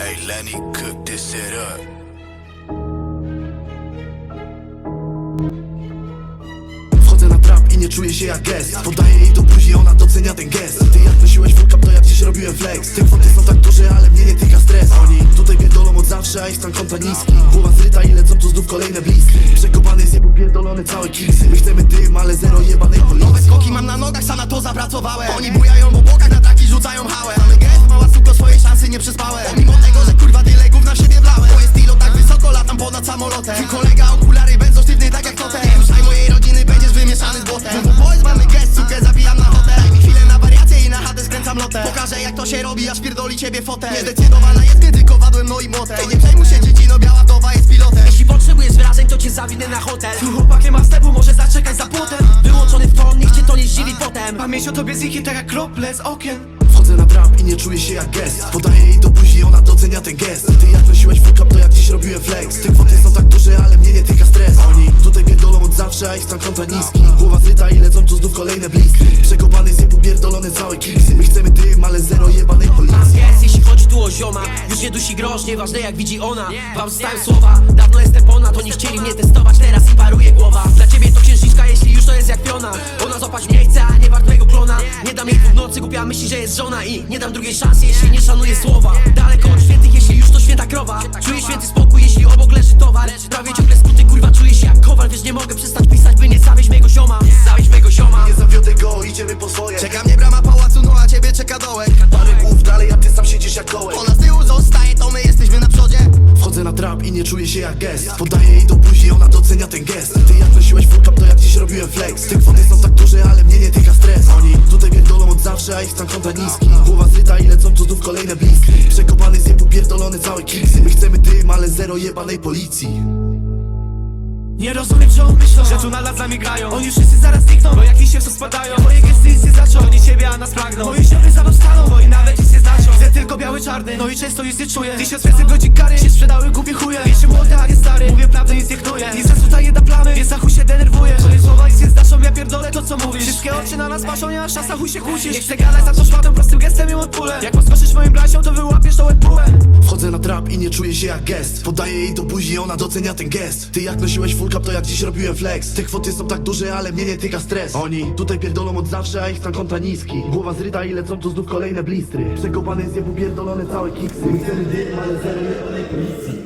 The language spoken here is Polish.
Danny cook this shit up. Wchodzę na trap i nie czuję się jak gest. Podaję jej do buzi, ona docenia ten gest. Ty jak nosiłeś full cup, to ja dziś robiłem flex. Te kwoty są tak duże, ale mnie nie tyka stres. Oni tutaj pierdolą od zawsze, a ich stan konta niski. Głowa zryta i lecą tu znów kolejne bliski. Przekopany jest niebo pierdolony całe kiksy My chcemy dym, ale zero jebanej Nowe policji skoki mam na nogach, sam na to zapracowałem. Oni bujają aż pierdoli ciebie fotel. Niezdecydowana jest, kiedy kowadłem no i młotem. Ej, nie przejmuj się dziecino, biała wdowa jest pilotem. Jeśli potrzebujesz wrażeń, to cię zawinę na hotel. Tu chłopak nie ma wstępu, może zaczekać za płotem. Wyłączony w ton, niech cię to nie zdziwi potem. Pamięć o tobie z ich tak jak krople z okien. Wchodzę na trap i nie czuję się jak gest. Podaję jej do buzi, ona docenia ten gest. Ty jak nosiłeś full cup, to ja dziś robiłem flex. Te kwoty są tak duże, ale mnie nie tyka stres. Oni tutaj pierdolą od zawsze, a ich stan konta niski. Głowa zryta i lecą tu znów kolejne bliski. Przekopany jest niebo pierdolony całe kiksy zioma. Już nie dusi grosz, nieważne jak widzi ona. Wam zostałem słowa, dawno jestem ponad Oni chcieli mnie testować, teraz i paruje głowa. Dla ciebie to księżniczka, jeśli już to jest jak piona. Ona złapać mnie chce, a nie wart mojego klona. Nie. Dam jej w nocy, głupia myśli, że jest żona. I nie dam drugiej szansy, jeśli nie szanuję słowa nie czuję się jak gest. Podaję jej do buzi, ona docenia ten gest. Ty jak nosiłeś full cup, to ja dziś robiłem flex. Te kwoty są tak duże, ale mnie nie tyka stres. Oni tutaj pierdolą od zawsze, a ich stan konta niski. Głowa zryta i lecą tu znów kolejne bliski Przekopany jest niebo pierdolony całe kiksy. My chcemy dym, ale zero jebanej policji. Nie rozumiem, że on myślą, że tu nad nami grają. Oni wszyscy zaraz znikną, bo jak się w spadają czarny, no i często nic nie czuję. Tysiąc więcej godzin kary, się sprzedały głupie chuje. Jeszcze młody, a nie stary, mówię prawdę, nic nie knuję Nic da plamy, więc na chuj oczy na nas patrzą, nie masz szans na chuj się kłócisz. Nie chcę gadać za to szmatą, prostym gestem ją odpulę. Jak podskoczysz moim braciom, to wyłapiesz tą łeb Wchodzę na trap i nie czuję się jak gest. Podaję jej do buzi, ona docenia ten gest. Ty jak nosiłeś full cup, to ja dziś robiłem flex. Te kwoty są tak duże, ale mnie nie tyka stres. Oni tutaj pierdolą od zawsze, a ich stan konta niski. Głowa zryta i lecą tu znów kolejne blistry. Przekopany jest niebo pierdolone całe kiksy. My chcemy dym, ale zero jebanej policji